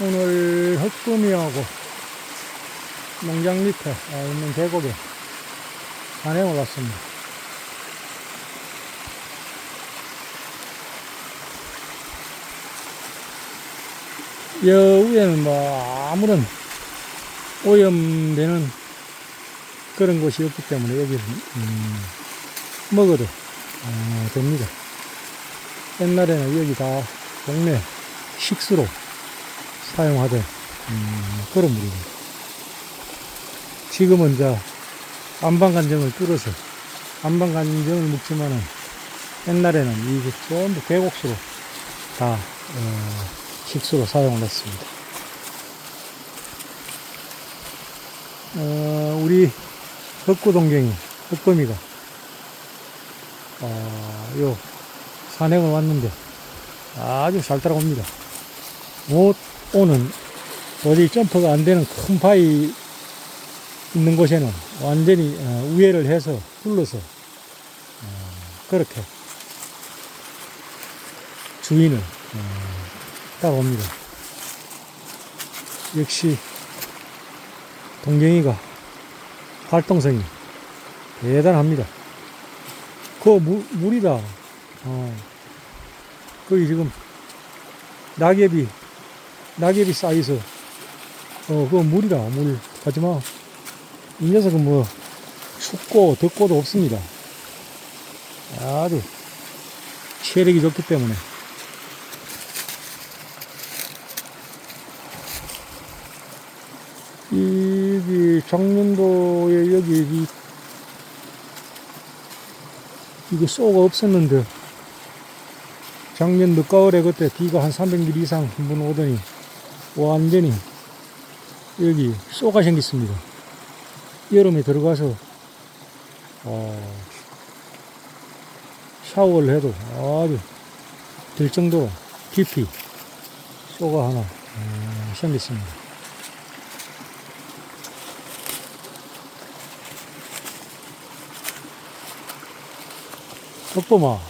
오늘 흑금이하고 농장 밑에 있는 계곡에 산에 올랐습니다. 여위에는 뭐 아무런 오염되는 그런 곳이 없기 때문에 여기는 음, 먹어도 어, 됩니다. 옛날에는 여기 다 동네 식수로 사용하던 음, 그런 물입니다. 지금은 이제 안방간정을 뚫어서 안방간정을 묵지만은 옛날에는 이게 전부 계곡수로 다 어, 식수로 사용을 했습니다. 어, 우리 흑구 동경이 흑범이가 어, 요 산행을 왔는데 아주 잘 따라옵니다. 못 오는 어디 점프가 안 되는 큰 바위 있는 곳에는 완전히 어, 우회를 해서 둘러서 어, 그렇게 주인을 어, 따라옵니다. 역시 동경이가 활동성이 대단합니다. 그 물, 물이다. 어. 거기 지금 낙엽이 낙엽이 쌓여서 어, 그거 물이다. 물. 하지만 이 녀석은 뭐 춥고 덥고도 없습니다. 아주 체력이 좋기 때문에 여기 정면도에 여기 이 이거 쏘가 없었는데 작년 늦가을에 그때 비가 한 300mm 이상 한 번 오더니 완전히 여기 쏘가 생겼습니다. 여름에 들어가서 어, 샤워를 해도 아주 될 정도로 깊이 쏘가 하나 어, 생겼습니다. 덕범아